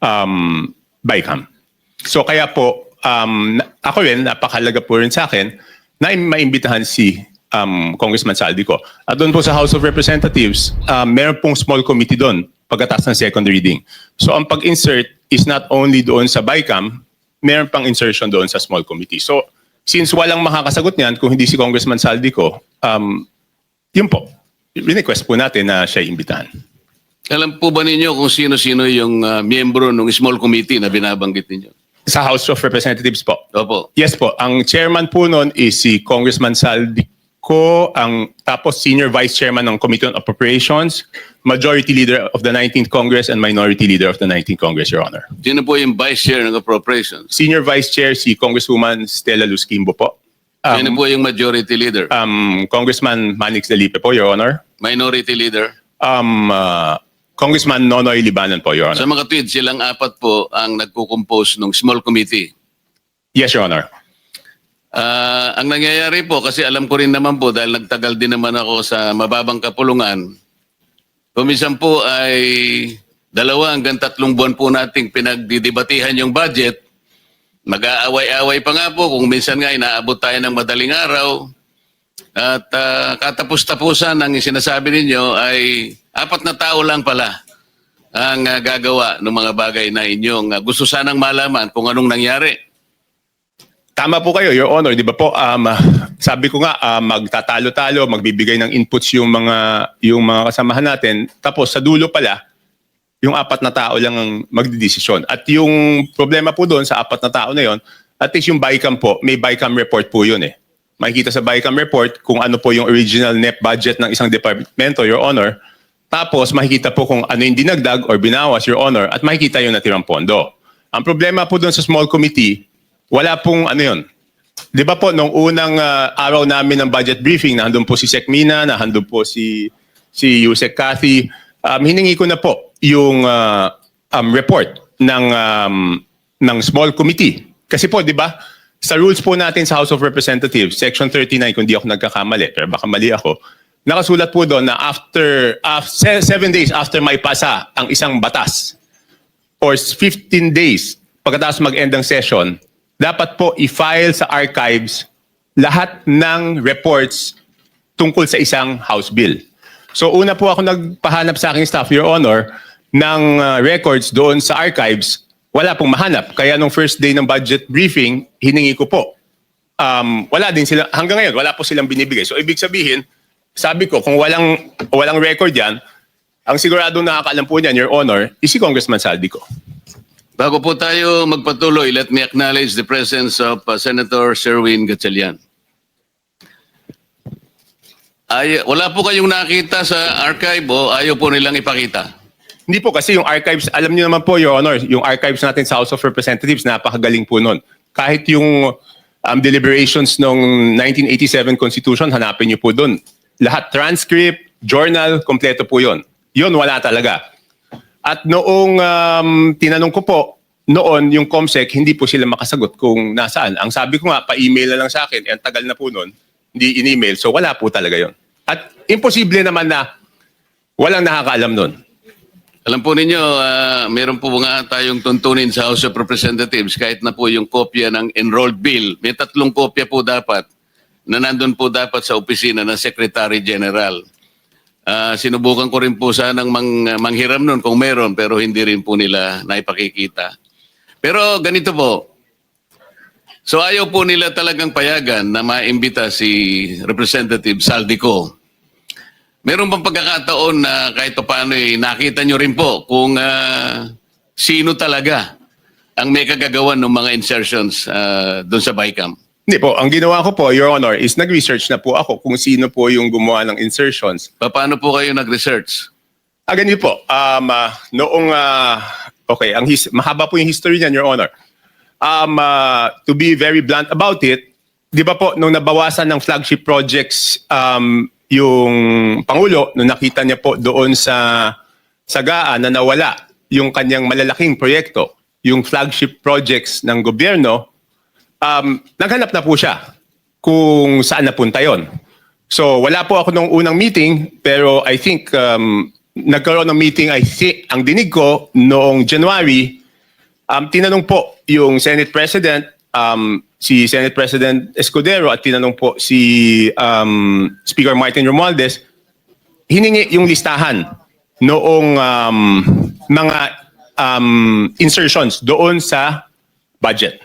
um, BICAM. So kaya po, um, ako rin, napakalaga po rin sa akin na im- maimbitahan si um, Congressman Saldico. At doon po sa House of Representatives, um, meron pong small committee doon pagkatapos ng second reading. So ang pag-insert is not only doon sa BICAM, meron pang insertion doon sa small committee. So since walang makakasagot niyan kung hindi si Congressman Saldico, um, yun po, request po natin na siya imbitahan. Alam po ba ninyo kung sino-sino yung ah, miyembro ng small committee na binabanggit ninyo? Sa House of Representatives po. Opo. Yes po, ang chairman po noon is si Congressman Saldico, ang tapos senior vice chairman ng Committee on Appropriations, majority leader of the 19th Congress and minority leader of the 19th Congress, Your Honor. Sino po yung vice chair ng appropriations? Senior vice chair si Congresswoman Stella Luskimbo po. Sino Um, po yung majority leader? um, Congressman Manix Delipe po, Your Honor. Minority leader? Um, uh, Congressman Nonoy Libanan po, Your Sa Honor. mga tweet, silang apat po ang nagko-compose ng small committee. Yes, Your Honor. Ah, ang nangyayari po, kasi alam ko rin naman po dahil nagtagal din naman ako sa mababang kapulungan, kumisan po ay dalawa hanggang tatlong buwan po nating pinagdidibatihan yung budget. Mag-aaway-away pa nga po kung minsan nga inaabot tayo ng madaling araw. At ah, katapos-tapusan ang sinasabi ninyo ay apat na tao lang pala ang ah, gagawa ng mga bagay na inyong ah, gusto sanang malaman kung anong nangyari. Tama po kayo, Your Honor. Di ba po, um, sabi ko nga, ah, magtatalo-talo, magbibigay ng inputs yung mga, yung mga kasamahan natin. Tapos sa dulo pala, yung apat na tao lang ang magdidesisyon. At yung problema po doon sa apat na tao na yon, at least yung BICAM po, may BICAM report po yun eh. Makikita sa BICAM report kung ano po yung original net budget ng isang departamento, Your Honor. Tapos makikita po kung ano yung dinagdag or binawas, Your Honor, at makikita yung natirang pondo. Ang problema po doon sa small committee, wala pong ano yun. Di ba po, nung unang ah, araw namin ng budget briefing, nandun po si Sec Mina, nandun po si, si Yusek Cathy, um, hiningi ko na po yung ah, um, report ng, um, ng small committee. Kasi po, di ba, sa rules po natin sa House of Representatives, Section 39, kung di ako nagkakamali, pero baka mali ako, nakasulat po doon na after, af- se- seven days after may pasa ang isang batas, or 15 days pagkatapos mag-end ng session, dapat po i-file sa archives lahat ng reports tungkol sa isang House bill. So una po ako nagpahanap sa aking staff, Your Honor, ng uh, records doon sa archives. Wala pong mahanap. Kaya nung first day ng budget briefing, hiningi ko po. Um, wala din sila, hanggang ngayon, wala po silang binibigay. So ibig sabihin, sabi ko, kung walang, walang record yan, ang siguradong nakakaalam po niyan, Your Honor, is si Congressman Saldico. Bago po tayo magpatuloy, let me acknowledge the presence of uh, Senator Sherwin Gatchalian. Ay, wala po kayong nakita sa archive o ayaw po nilang ipakita? Hindi po kasi yung archives, alam niyo naman po, Your Honor, yung archives natin sa House of Representatives, napakagaling po nun. Kahit yung um, deliberations ng 1987 Constitution, hanapin niyo po doon. Lahat, transcript, journal, kompleto po yon. Yun, wala talaga. At noong um, tinanong ko po, noon yung COMSEC, hindi po sila makasagot kung nasaan. Ang sabi ko nga, pa-email na lang sa akin, eh, ang tagal na po noon, hindi in-email. So wala po talaga yon. At imposible naman na walang nakakaalam noon. Alam po ninyo, ah, meron po nga tayong tuntunin sa House of Representatives kahit na po yung kopya ng enrolled bill. May tatlong kopya po dapat na nandun po dapat sa opisina ng Secretary General. Ah, sinubukan ko rin po sanang mang, manghiram nun kung meron pero hindi rin po nila naipakikita. Pero ganito po, so ayaw po nila talagang payagan na maimbita si Representative Saldico. Meron bang pagkakataon na kahit pa paano eh, nakita nyo rin po kung ah, sino talaga ang may kagagawan ng mga insertions uh, doon sa BICAM? Hindi po, ang ginawa ko po, Your Honor, is nag-research na po ako kung sino po yung gumawa ng insertions. Pa- Paano po kayo nag-research? Ah, ganyan po. Um, ah, noong, ah, okay, ang his, mahaba po yung history niyan, Your Honor. Um, ah, to be very blunt about it, di ba po, nung nabawasan ng flagship projects um, yung Pangulo, nung nakita niya po doon sa Sagaan na nawala yung kanyang malalaking proyekto, yung flagship projects ng gobyerno, um, naghanap na po siya kung saan napunta yon. So wala po ako nung unang meeting, pero I think um, nagkaroon ng meeting, I think, ang dinig ko noong January, Um, tinanong po yung Senate President, um, si Senate President Escudero at tinanong po si um, Speaker Martin Romualdez, hiningi yung listahan noong um, mga um, insertions doon sa budget.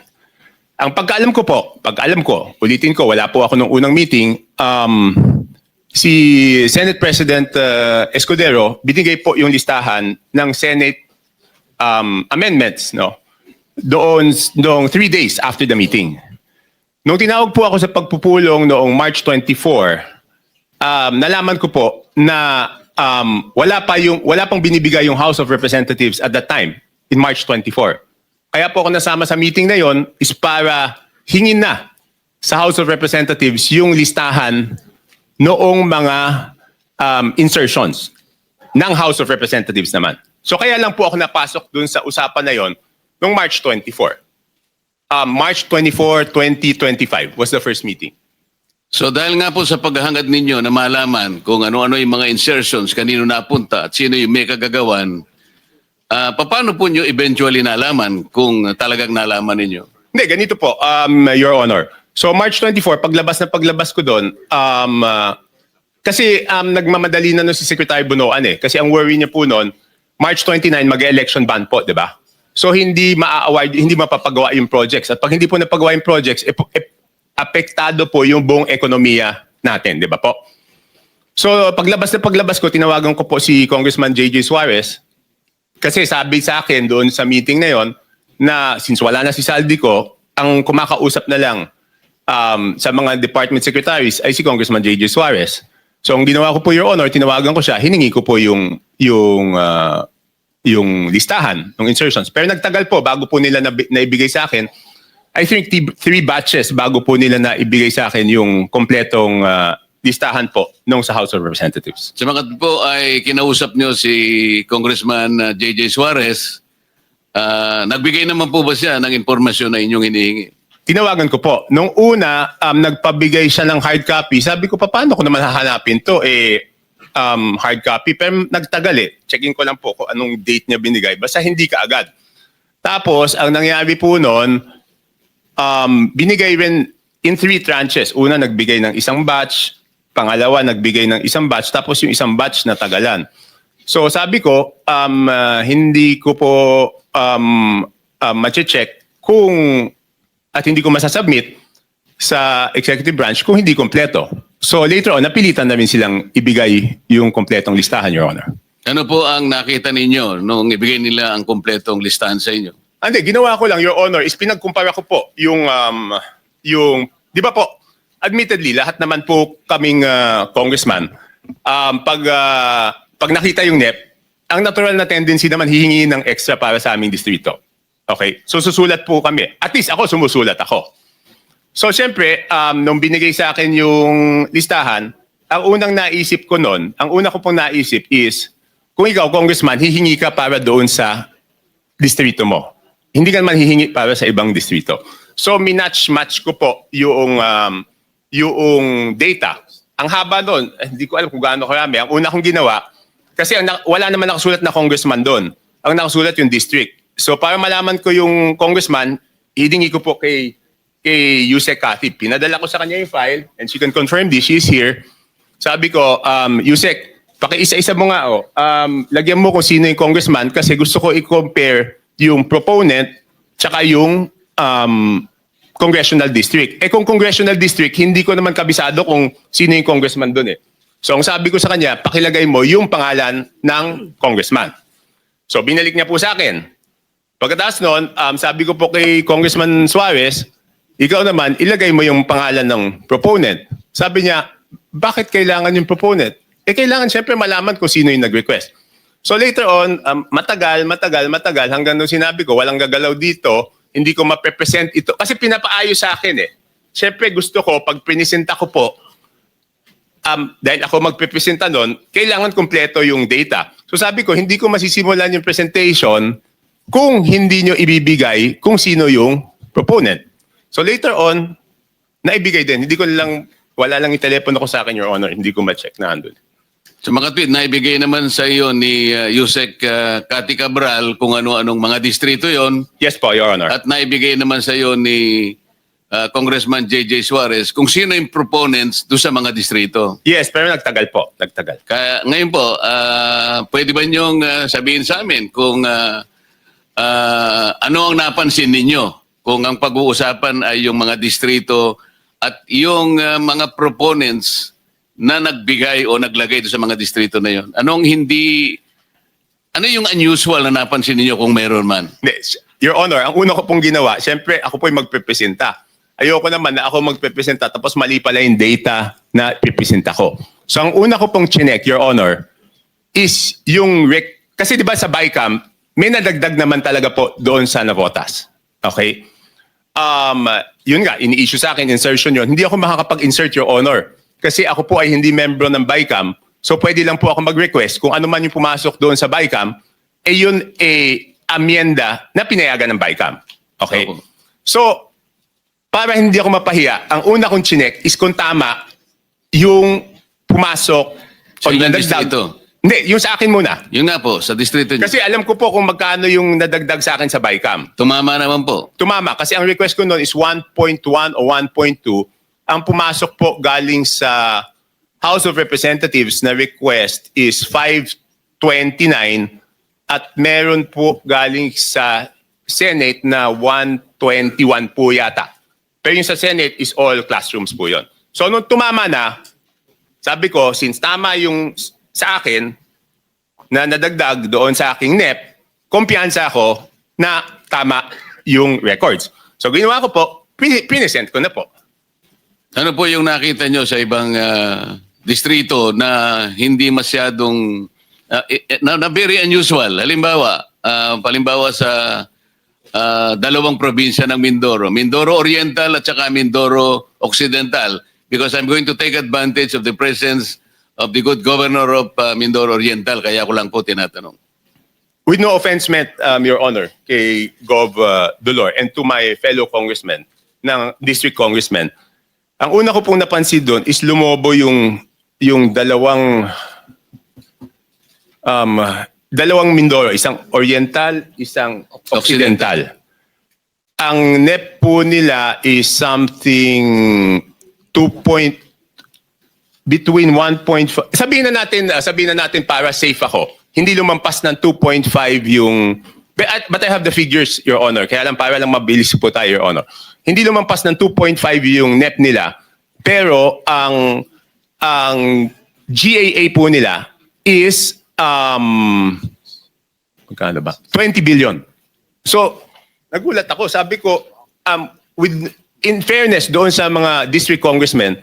Ang pagkaalam ko po, pagkaalam ko, ulitin ko, wala po ako nung unang meeting, um, si Senate President uh, Escudero, binigay po yung listahan ng Senate um, amendments, no? Doon, noong three days after the meeting. Nung tinawag po ako sa pagpupulong noong March 24, um, nalaman ko po na um, wala pa yung wala pang binibigay yung House of Representatives at that time in March 24. Kaya po ako nasama sa meeting na yon is para hingin na sa House of Representatives yung listahan noong mga um, insertions ng House of Representatives naman. So kaya lang po ako napasok dun sa usapan na yon noong March 24. Um, March 24, 2025 was the first meeting. So dahil nga po sa paghahangad ninyo na malaman kung ano-ano yung mga insertions, kanino napunta at sino yung may kagagawan, ah paano po nyo eventually nalaman kung talagang nalaman ninyo? Hindi, ganito po, um, Your Honor. So March 24, paglabas na paglabas ko doon, um, ah, kasi um, nagmamadali na nun si Secretary Bunoan eh. Kasi ang worry niya po noon, March 29, mag-election ban po, di ba? So hindi maa-award, hindi mapapagawa yung projects. At pag hindi po napagawa yung projects, po- eh, apektado po yung buong ekonomiya natin, di ba po? So paglabas na paglabas ko, tinawagan ko po si Congressman J.J. Suarez kasi sabi sa akin doon sa meeting na yon na since wala na si Saldi ko, ang kumakausap na lang um, sa mga department secretaries ay si Congressman J.J. Suarez. So ang ginawa ko po, Your Honor, tinawagan ko siya, hiningi ko po yung, yung, ah, yung listahan ng insertions. Pero nagtagal po bago po nila naibigay sa akin. I think three batches bago po nila naibigay sa akin yung kompletong ah, listahan po nung sa House of Representatives. Sa mga po ay kinausap nyo si Congressman ah, J.J. Suarez, ah, nagbigay naman po ba siya ng impormasyon na inyong hinihingi? Tinawagan ko po. Nung una, um, nagpabigay siya ng hard copy. Sabi ko, pa, paano ko naman hahanapin to? Eh, um, hard copy. Pero nagtagal eh. Checking ko lang po kung anong date niya binigay. Basta hindi ka agad. Tapos, ang nangyari po noon, um, binigay rin in three tranches. Una, nagbigay ng isang batch. Pangalawa, nagbigay ng isang batch. Tapos yung isang batch na tagalan. So sabi ko, um, ah, hindi ko po um, um, check kung at hindi ko masasubmit sa executive branch kung hindi kompleto. So later on, napilitan namin silang ibigay yung kompletong listahan, Your Honor. Ano po ang nakita ninyo nung ibigay nila ang kompletong listahan sa inyo? Hindi, ginawa ko lang, Your Honor, is pinagkumpara ko po yung, um, yung, di ba po, admittedly, lahat naman po kaming uh, congressman, um, pag, uh, pag nakita yung NEP, ang natural na tendency naman hihingi ng extra para sa aming distrito. Okay? So susulat po kami. At least ako sumusulat ako. So siyempre, um, nung binigay sa akin yung listahan, ang unang naisip ko noon, ang una ko pong naisip is, kung ikaw, congressman, hihingi ka para doon sa distrito mo. Hindi ka naman hihingi para sa ibang distrito. So, minatch-match ko po yung, um, yung data. Ang haba doon, eh, hindi ko alam kung gaano karami. Ang una kong ginawa, kasi ang, wala naman nakasulat na congressman doon. Ang nakasulat yung district. So, para malaman ko yung congressman, hihingi ko po kay kay Yusek Cathy. Pinadala ko sa kanya yung file and she can confirm this. She's here. Sabi ko, um, Yusek, pakiisa-isa mo nga, oh. um, lagyan mo kung sino yung congressman kasi gusto ko i-compare yung proponent tsaka yung um, congressional district. Eh kung congressional district, hindi ko naman kabisado kung sino yung congressman doon eh. So ang sabi ko sa kanya, pakilagay mo yung pangalan ng congressman. So binalik niya po sa akin. Pagkatapos noon, um, sabi ko po kay Congressman Suarez, ikaw naman, ilagay mo yung pangalan ng proponent. Sabi niya, bakit kailangan yung proponent? Eh kailangan siyempre malaman kung sino yung nag-request. So later on, um, matagal, matagal, matagal, hanggang nung sinabi ko, walang gagalaw dito, hindi ko ma-present ito. Kasi pinapaayos sa akin eh. Siyempre gusto ko, pag pinisenta ko po, um, dahil ako magpipresenta nun, kailangan kompleto yung data. So sabi ko, hindi ko masisimulan yung presentation kung hindi nyo ibibigay kung sino yung proponent. So later on, naibigay din. Hindi ko lang, wala lang yung telepono ko sa akin, Your Honor. Hindi ko ma-check na andun. Sa mga tweet, naibigay naman sa iyo ni uh, Yusek uh, Cathy Cabral kung ano-anong mga distrito yon Yes po, Your Honor. at naibigay naman sa iyo ni uh, Congressman J.J. Suarez kung sino yung proponents do sa mga distrito. yes, pero nagtagal po. Nagtagal. Kaya ngayon po, ah, pwede ba niyong ah, sabihin sa amin kung ah, ah, ano ang napansin ninyo kung ang pag-uusapan ay yung mga distrito at yung ah, mga proponents na nagbigay o naglagay sa mga distrito na yon. Anong hindi ano yung unusual na napansin ninyo kung meron man? Your Honor, ang una ko pong ginawa, siyempre ako po yung magpepresenta. Ayoko naman na ako magpepresenta tapos mali pala yung data na pipresenta ko. So ang una ko pong chinek, Your Honor, is yung rec- kasi di ba sa BICAM, may nadagdag naman talaga po doon sa Navotas. Okay? Um, yun nga, ini-issue sa akin, insertion yun. Hindi ako makakapag-insert, Your Honor. Kasi ako po ay hindi membro ng BICAM. So pwede lang po ako mag-request kung ano man yung pumasok doon sa BICAM, eh yun eh amyenda na pinayagan ng BICAM. Okay? Opo. So, para hindi ako mapahiya, ang una kong chinek is kung tama yung pumasok ilang nadagdag. distrito? Hindi, yung sa akin muna. Yun nga po, sa distrito niyo. Kasi alam ko po kung magkano yung nadagdag sa akin sa BICAM. Tumama naman po. Tumama kasi ang request ko noon is 1.1 o 1.2. Ang pumasok po galing sa House of Representatives na request is 529 at meron po galing sa Senate na 121 po yata. Pero yung sa Senate is all classrooms po yon. So nung tumama na, sabi ko, since tama yung sa akin, na nadagdag doon sa aking NEP, kumpiyansa ako na tama yung records. So ginawa ko po, pin- pinisent ko na po. Ano po yung nakita nyo sa ibang ah, distrito na hindi masyadong eh, na, na very unusual? Halimbawa, ah, palimbawa sa ah, dalawang probinsya ng Mindoro, Mindoro Oriental at saka Mindoro Occidental because I'm going to take advantage of the presence of the good governor of ah, Mindoro Oriental kaya ko lang po tinatanong. With no offense meant, um, Your Honor, kay Gov. uh, Dolor and to my fellow congressmen, ng district congressmen, ang una ko pong napansin doon is lumobo yung, yung dalawang um, dalawang Mindoro, isang Oriental, isang Occidental. Ang NEP po nila is something 2 point between 1.5 sabihin na natin uh, sabihin na natin para safe ako. Hindi lumampas ng 2.5 yung but, but I have the figures your honor. Kaya lang para lang mabilis po tayo your honor. Hindi lumampas ng 2.5 yung net nila pero ang ang GAA po nila is um magkano ba? 20 billion. So nagulat ako. Sabi ko um with in fairness doon sa mga district congressmen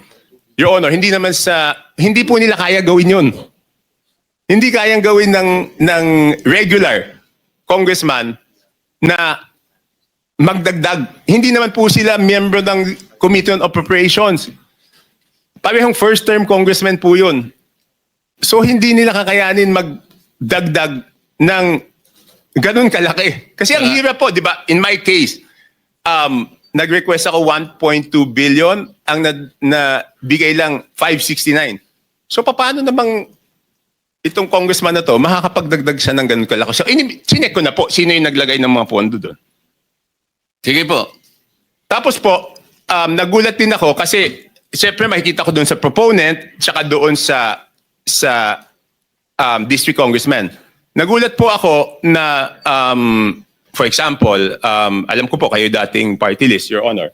Your Honor, hindi naman sa hindi po nila kaya gawin 'yun. Hindi kayang gawin ng ng regular congressman na magdagdag. Hindi naman po sila miyembro ng Committee on Appropriations. Parehong first term congressman po 'yun. So hindi nila kakayanin magdagdag ng ganun kalaki. Kasi ang Ah. hirap po, 'di ba? In my case, um, nag-request ako 1.2 billion, ang na, na bigay lang 569. So paano namang itong congressman na to, makakapagdagdag siya ng ganun kalaki? So sinek ko na po, sino yung naglagay ng mga pondo doon. Sige po. Tapos po, um, nagulat din ako kasi siyempre makikita ko doon sa proponent tsaka doon sa sa um, district congressman. Nagulat po ako na um, for example, um, alam ko po kayo dating party list, Your Honor.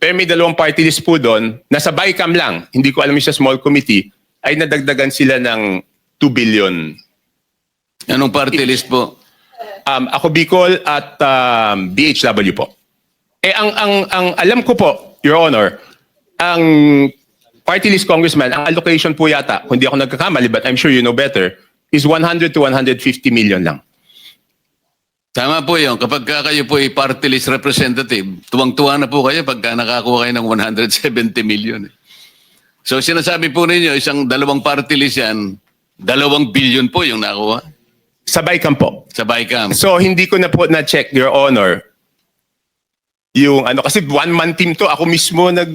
Pero may dalawang party list po doon, nasa BICAM lang, hindi ko alam yung sa small committee, ay nadagdagan sila ng 2 billion Anong party list po? um, ako Bicol at um, BHW po. Eh ang ang ang alam ko po, Your Honor, ang party list congressman, ang allocation po yata, kung di ako nagkakamali, but I'm sure you know better, is 100 to 150 million lang. Tama po yun. Kapag ka kayo po ay party list representative, tuwang-tuwa na po kayo pagka nakakuha kayo ng 170 million. So sinasabi po ninyo, isang dalawang party list yan, dalawang billion po yung nakuha Sa BICAM po. sa BICAM. So hindi ko na po na-check, Your Honor, yung ano, kasi one-man team to, ako mismo nag,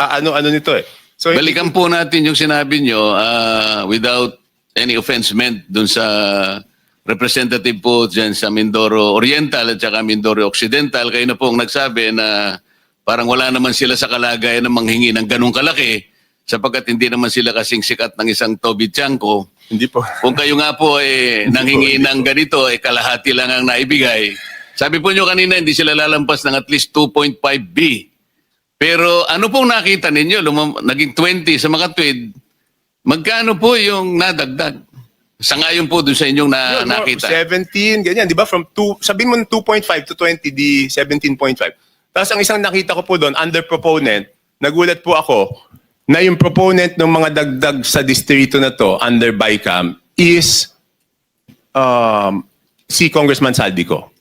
ah, ano-ano nito eh. So, Balikan po natin yung sinabi nyo ah, without any offense meant dun sa representative po dyan sa Mindoro Oriental at saka Mindoro Occidental. Kayo na po ang nagsabi na parang wala naman sila sa kalagayan na manghingi ng ganong kalaki sapagkat hindi naman sila kasing sikat ng isang Toby Chanko. hindi po. Kung kayo nga po eh, nanghingi ng ganito, eh, kalahati lang ang naibigay. Sabi po nyo kanina, hindi sila lalampas ng at least 2.5B. Pero ano pong nakita ninyo? Lumam- naging 20 sa makatwid. Magkano po yung nadagdag? Sa ngayon po doon sa inyong na, Yun, nakita. 17, ganyan, di ba? From 2, sabihin mo ng 2.5 to 20, di 17.5. Tapos ang isang nakita ko po doon, under proponent, nagulat po ako na yung proponent ng mga dagdag sa distrito na to, under BICAM, is um, si Congressman Saldico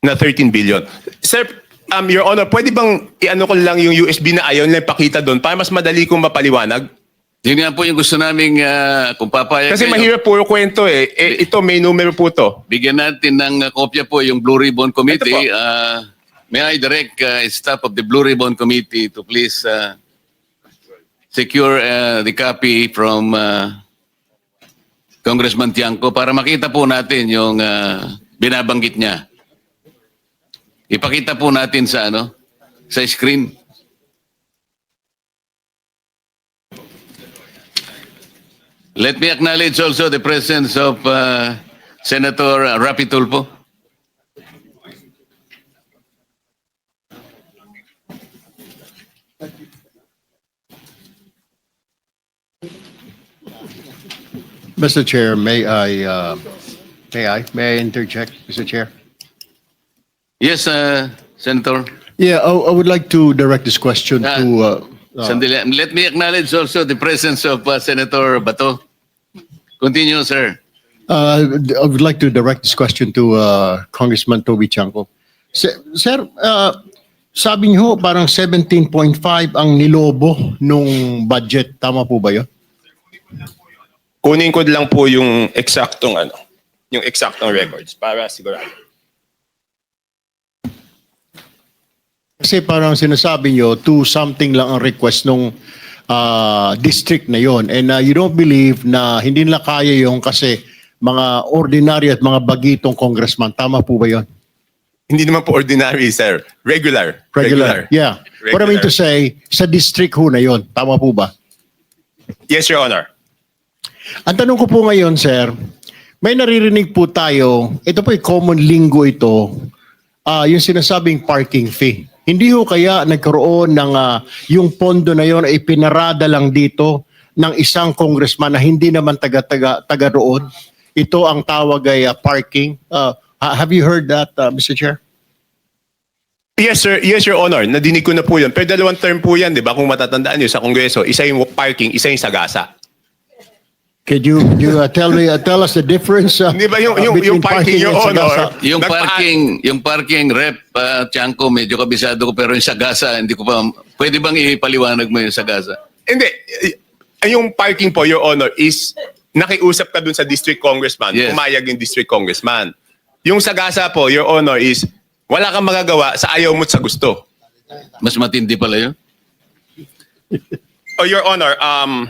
na 13 billion. Sir, um, Your Honor, pwede bang i-ano ko lang yung USB na ayaw nila ipakita doon para mas madali kong mapaliwanag? Yun nga po yung gusto naming ah, kung papayag Kasi kayo, mahirap puro kwento eh. eh. Ito, may numero po to. Bigyan natin ng ah, kopya po yung Blue Ribbon Committee. Ah, may I direct ah, staff of the Blue Ribbon Committee to please ah, secure ah, the copy from ah, Congressman Tiangco para makita po natin yung ah, binabanggit niya. Ipakita po natin sa ano sa screen. Let me acknowledge also the presence of uh, Senator Rapi Tulfo. Mr. Chair, may I, uh, may I, may I interject, Mr. Chair? Yes, uh, Senator. Yeah, I, I would like to direct this question Ah, to, uh, uh, Sandali. Let me acknowledge also the presence of uh, Senator Bato. Continue, sir. uh, I would like to direct this question to, uh, Congressman Toby Chanko. Sir, uh, sabi niyo parang 17.5 ang nilobo nung budget. Tama po ba yun? Kunin ko lang po yung eksaktong ano, yung eksaktong records para sigurado. Kasi parang sinasabi nyo, to something lang ang request nung ah, district na yon And ah, you don't believe na hindi nila kaya yung kasi mga ordinary at mga bagitong congressman. Tama po ba yon? Hindi naman po ordinary, sir. Regular. Regular. Yeah. What I mean to say, sa district ho na yon. Tama po ba? Yes, Your Honor. Ang tanong ko po ngayon, sir, may naririnig po tayo, ito po ay common lingo ito, ah yung sinasabing parking fee. Hindi ho kaya nagkaroon ng ah, yung pondo na yon ay pinarada lang dito ng isang congressman na hindi naman taga-taga taga roon. Ito ang tawag ay ah, parking. Ha- have you heard that, ah, Mr. Chair? Yes, sir. Yes, Your Honor. Nadinig ko na po yun. Pero dalawang term po yan, di ba? Kung matatandaan nyo sa Kongreso, isa yung parking, isa yung sagasa. Could you, you ah, tell me, ah, tell us the difference ah, Di ba yung, yung, yung between parking, Your and Honor? Yung parking, yung parking rep, uh, Tiangco, medyo kabisado ko, pero yung sagasa, hindi ko pa, pwede bang ipaliwanag mo yung sagasa? Hindi. Eh, Yung parking po, Your Honor, is nakiusap ka dun sa district congressman. Yes. Pumayag yung district congressman. Yung sagasa po, Your Honor, is wala kang magagawa sa ayaw mo't sa gusto. Mas matindi pala yun. Oh, Your Honor, um,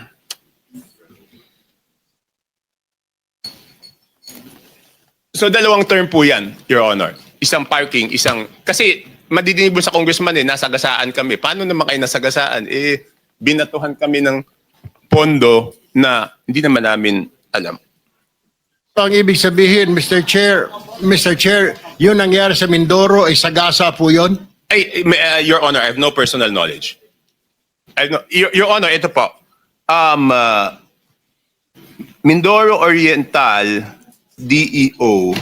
so dalawang term po yan, Your Honor. Isang parking, isang, kasi madidinig mo sa congressman eh, nasagasaan kami. Paano naman kayo nasagasaan? Eh, binatuhan kami ng pondo na hindi naman namin alam. Ang ibig sabihin, Mr. Chair, Mr. Chair, yun nangyari sa Mindoro ay sagasa po yun? Ay, may- uh, Your Honor, I have no personal knowledge. I have no, Your, Your Honor, ito po. Um, uh, Mindoro Oriental DEO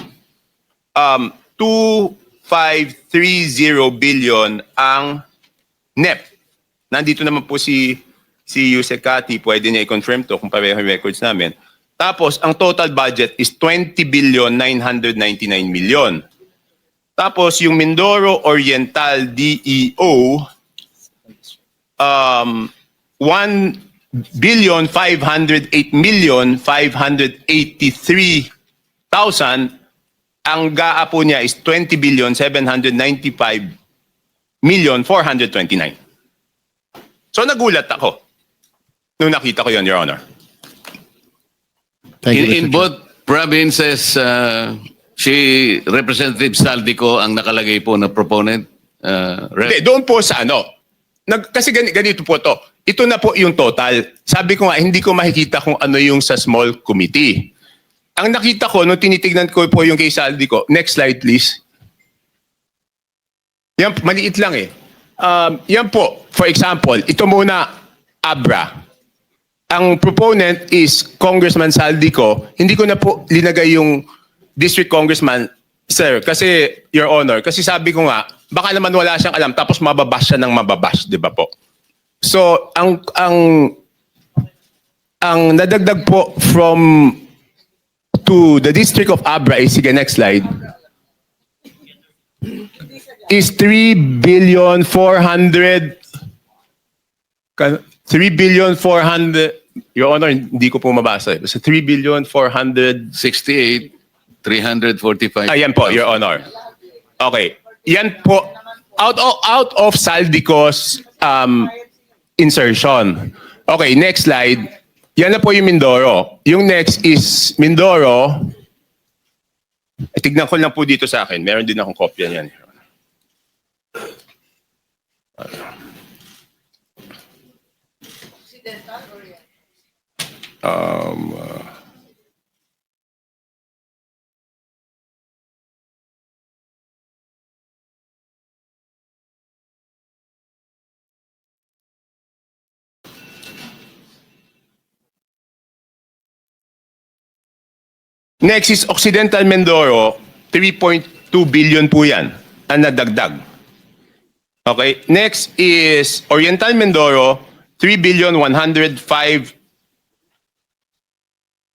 um 2530 billion ang NEP. Nandito naman po si si Yusekati, pwede niya i-confirm to kung pareho yung records namin. Tapos, ang total budget is 20 billion 999 million. Tapos yung Mindoro Oriental DEO um 1 billion 508 million 583 thousand ang GAA po niya is 20 billion 795 million 429. So nagulat ako. Nung nakita ko yun, Your Honor. Thank you, in, in Mr. Chair. both provinces, uh, si Representative Saldico ang nakalagay po na proponent. Uh, Rep. Hindi, doon po sa ano. Nag, kasi gani, ganito po to. Ito na po yung total. Sabi ko nga, hindi ko makikita kung ano yung sa small committee. Ang nakita ko, nung tinitignan ko po yung kay Saldi ko, next slide please. Yan, maliit lang eh. Um, yan po, for example, ito muna, Abra. Ang proponent is Congressman Saldico. Hindi ko na po linagay yung district congressman, sir, kasi, Your Honor, kasi sabi ko nga, baka naman wala siyang alam, tapos mababash siya ng mababash, di ba po? So, ang, ang, ang nadagdag po from to the district of Abra is, sige, next slide, is 3 billion 400 Ka- 3 billion 400 Your Honor, hindi ko po mabasa. eh. Basta 3 billion 400 68, 345. Ayan po, Your Honor. Okay. Yan po, out of, out of Saldico's um, insertion. Okay, next slide. Yan na po yung Mindoro. Yung next is Mindoro. Eh, tignan ko lang po dito sa akin. Meron din akong kopya niyan. Um, uh, Next is Occidental Mindoro, 3.2 billion po yan ang nadagdag. Okay, next is Oriental Mindoro, 3 billion 105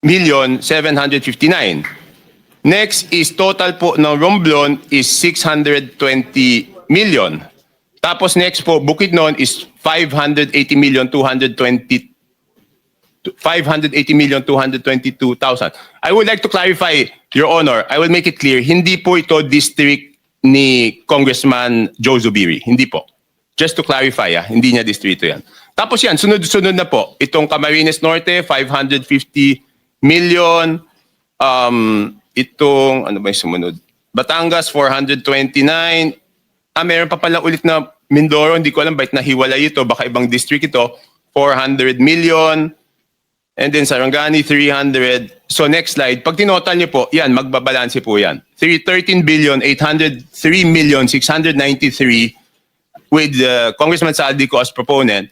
million 759. Next is total po ng Romblon is 620 million. Tapos next po, Bukidnon is 580 million 220 580 million 222,000. I would like to clarify, Your Honor, I will make it clear, hindi po ito district ni Congressman Joe Zubiri. Hindi po. Just to clarify, ah, hindi niya distrito yan. Tapos yan, sunod-sunod na po. Itong Camarines Norte, 550 million. Um, itong, ano ba yung sumunod? Batangas, 429. Ah, meron pa pala ulit na Mindoro. Hindi ko alam bakit nahiwalay ito. Baka ibang district ito. 400 million. And then Sarangani, 300. So next slide, pag tinotal niyo po, yan, magbabalanse po yan. 3, 13 billion, 803 million, 693 with uh, Congressman Saldico as proponent.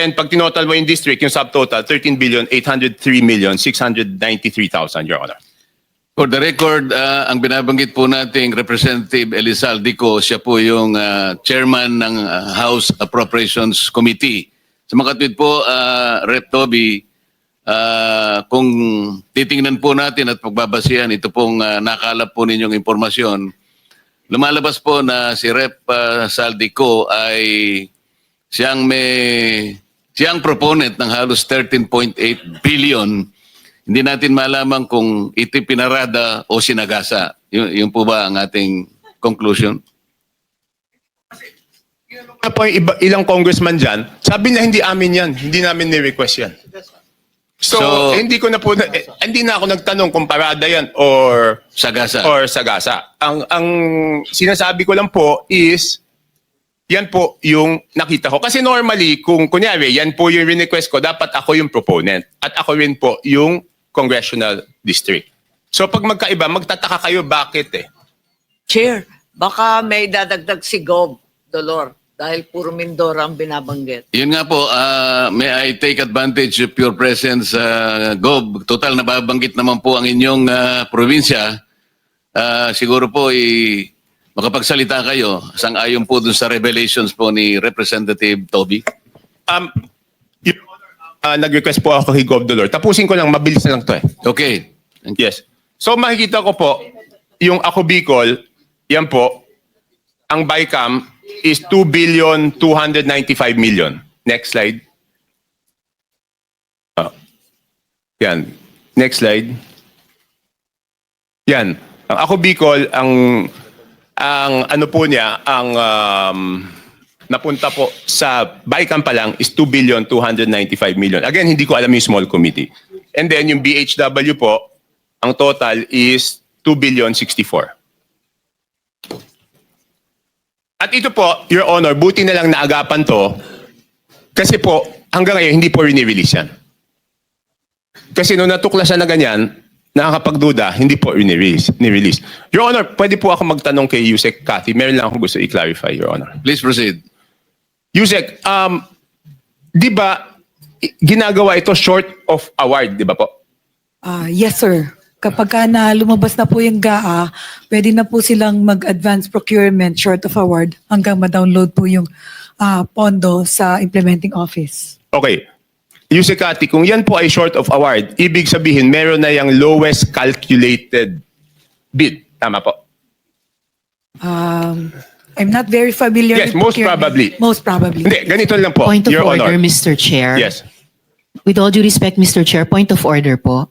And pag tinotal mo yung district, yung subtotal, 13 billion, 803 million, 693,000, Your Honor. For the record, uh, ang binabanggit po nating Representative Elizaldico, siya po yung uh, chairman ng uh, House Appropriations Committee. Sa makatwid po, uh, Rep. Toby, uh, kung titingnan po natin at pagbabasihan, ito pong uh, nakalap po ninyong impormasyon, lumalabas po na si Rep. uh, Saldico ay siyang may siyang proponent ng halos 13.8 billion hindi natin malaman kung iti pinarada o sinagasa. Yun, yun po ba ang ating conclusion? Ano po yung iba, ilang congressman dyan, sabi na hindi amin yan, hindi namin ni-request yan. So, So- hindi ko na po, na, eh, hindi na ako nagtanong kung parada yan or Sagasa. or sagasa. Ang ang sinasabi ko lang po is yan po yung nakita ko. Kasi normally, kung kunyari, yan po yung request ko, dapat ako yung proponent. At ako rin po yung congressional district. So pag magkaiba, magtataka kayo bakit eh. Chair, baka may dadagdag si Gob, Dolor, dahil puro Mindoro ang binabanggit. Yun nga po, ah, may I take advantage of your presence, uh, Gob. Total, nababanggit naman po ang inyong ah, probinsya. Ah, siguro po, i makapagsalita kayo sang-ayon po dun sa revelations po ni Representative Toby. Um, Your Honor, ah, nag-request po ako kay Gov. Dolor. Tapusin ko lang, mabilis na lang to eh. Okay. Thank you. Yes. So makikita ko po, yung ako Bicol, yan po, ang BICAM is 2 billion 295 million. Next slide. Ah. yan. Next slide. Yan. Ako Bicol, ang ang ano po niya, ang um, napunta po sa BICAM pa lang is 2 billion 295 million. Again, hindi ko alam yung small committee. And then yung BHW po, ang total is 2 billion 64. At ito po, Your Honor, buti na lang naagapan to kasi po hanggang ngayon hindi po rini-release yan. Kasi nung natuklasan na ganyan, nakakapagduda, hindi po rini-release. ni-release. Your Honor, pwede po ako magtanong kay Yusek Cathy. Meron lang ako gusto i-clarify, Your Honor. Please proceed. Yusek, um, di ba ginagawa ito short of award, di ba po? Ah, yes, sir. Kapag ka na lumabas na po yung GAA, pwede na po silang mag-advance procurement short of award hanggang ma-download po yung ah, pondo sa implementing office. Okay. Yusek Cathy, kung yan po ay short of award, ibig sabihin meron na yung lowest calculated bid. Tama po? Um, I'm not very familiar Yes, with most procurement. probably. Most probably. Hindi, ganito lang po, Point of Your order, Honor. Mr. Chair. Yes. With all due respect, Mr. Chair, point of order po.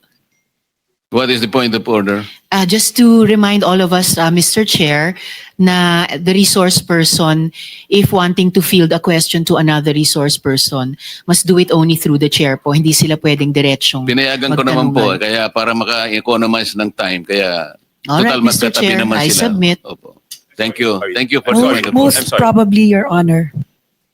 What is the point of order? Uh, just to remind all of us, uh, Mr. Chair, na the resource person, if wanting to field a question to another resource person, must do it only through the chair po. Hindi sila pwedeng diretsong Pinayagan ko naman po, magtanungan. kaya para maka-economize ng time, kaya Alright, total Mr. magtatabi Chair, naman I sila. submit. Opo. Thank you. Thank you for Most, the most I'm sorry. probably, Your Honor.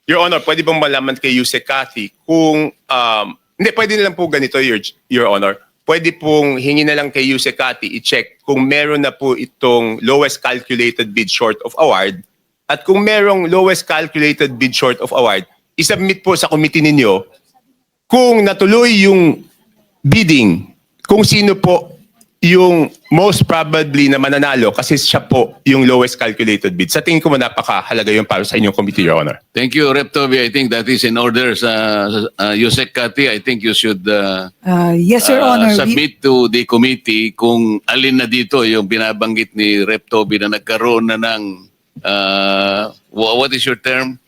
Your Honor, pwede bang malaman kay Yusek Cathy kung, um, hindi, pwede na lang po ganito, Your, Your Honor. Pwede pong hingi na lang kay Yusek Cathy i-check kung meron na po itong lowest calculated bid short of award. At kung merong lowest calculated bid short of award, isubmit po sa committee ninyo kung natuloy yung bidding, kung sino po yung most probably na mananalo kasi siya po yung lowest calculated bid. Sa tingin ko mo napakahalaga yun para sa inyong committee, Your Honor. Thank you, Rep. Toby. I think that is in order sa uh, Yusek Kati. I think you should uh, Uh, yes, Your uh, Honor. Submit to the committee kung alin na dito yung binabanggit ni Rep. Toby na nagkaroon na ng uh, wha- what is your term?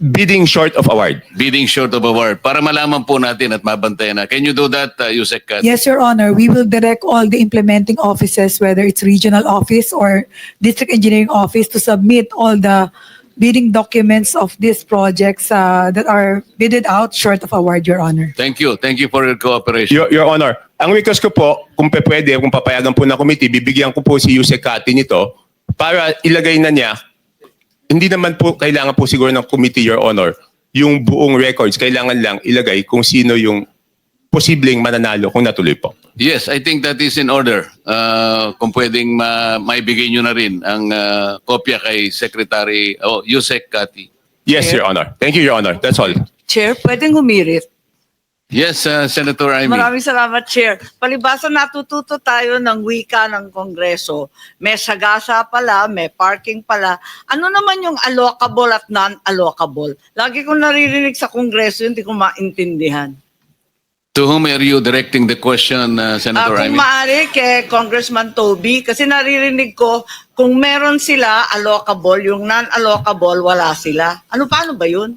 Bidding short of award. Bidding short of award. Para malaman po natin at mabantayan na. Can you do that, uh, Yusek Kati? Yes, Your Honor. We will direct all the implementing offices, whether it's regional office or district engineering office, to submit all the bidding documents of these projects uh, that are bidded out short of award, Your Honor. Thank you. Thank you for your cooperation. Your, Your Honor, ang request ko po, kung pe- pwede, kung papayagan po ng committee, bibigyan ko po si Yusek Kati nito para ilagay na niya, hindi naman po kailangan po siguro ng committee, Your Honor, yung buong records, kailangan lang ilagay kung sino yung posibleng mananalo kung natuloy po. Yes, I think that is in order. Uh, kung pwedeng ma maibigay nyo na rin ang uh, kopya kay Secretary oh, Yusek Kati. Yes, Your Honor. Thank you, Your Honor. That's all. Chair, pwedeng humirit. Yes, uh, Senator Amy. Maraming salamat, Chair. Palibasa natututo tayo ng wika ng Kongreso. May sagasa pala, may parking pala. Ano naman yung allocable at non-allocable? Lagi kong naririnig sa Kongreso, hindi ko maintindihan. To whom are you directing the question, uh, Senator kung Amy? maaari kay Congressman Toby, kasi naririnig ko, kung meron sila allocable, yung non-allocable, wala sila. Ano paano ba yun?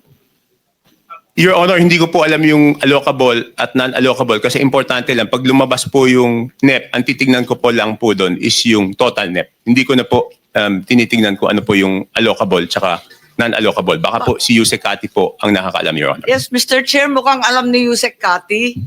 Your Honor, hindi ko po alam yung allocable at non-allocable kasi importante lang, pag lumabas po yung NEP, ang titignan ko po lang po doon is yung total NEP. Hindi ko na po um, tinitingnan ko ano po yung allocable tsaka non-allocable. Baka po si Yusek Kati po ang nakakaalam, Your Honor. Yes, Mr. Chair, mukhang alam ni Yusek Kati.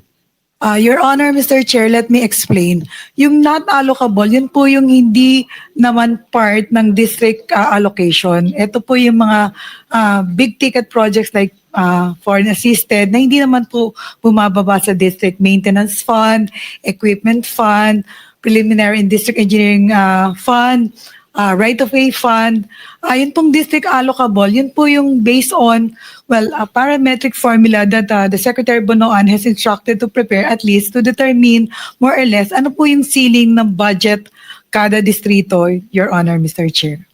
Uh, Your Honor, Mr. Chair, let me explain. Yung not allocable, yun po yung hindi naman part ng district uh, allocation. Ito po yung mga uh, big ticket projects like uh, foreign assisted na hindi naman po bumababa sa district maintenance fund, equipment fund, preliminary and district engineering uh, fund, uh, right-of-way fund. Uh, yun pong district allocable, yun po yung based on, well, a parametric formula that uh, the Secretary Bonoan has instructed to prepare at least to determine more or less ano po yung ceiling ng budget kada distrito, Your Honor, Mr. Chair.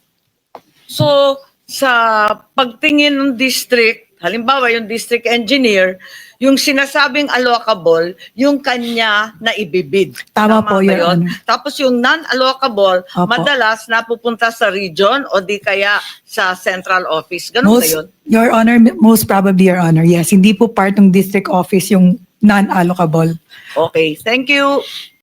So, sa pagtingin ng district, halimbawa yung district engineer, yung sinasabing allocable, yung kanya na ibibid. Tama po, ba Your yun? Honor. Tapos yung non-allocable, Opo. madalas napupunta sa region o di kaya sa central office. Ganun ba Most, yun? Your Honor, most probably, Your Honor. Yes, hindi po part ng district office yung non-allocable. Okay, thank you.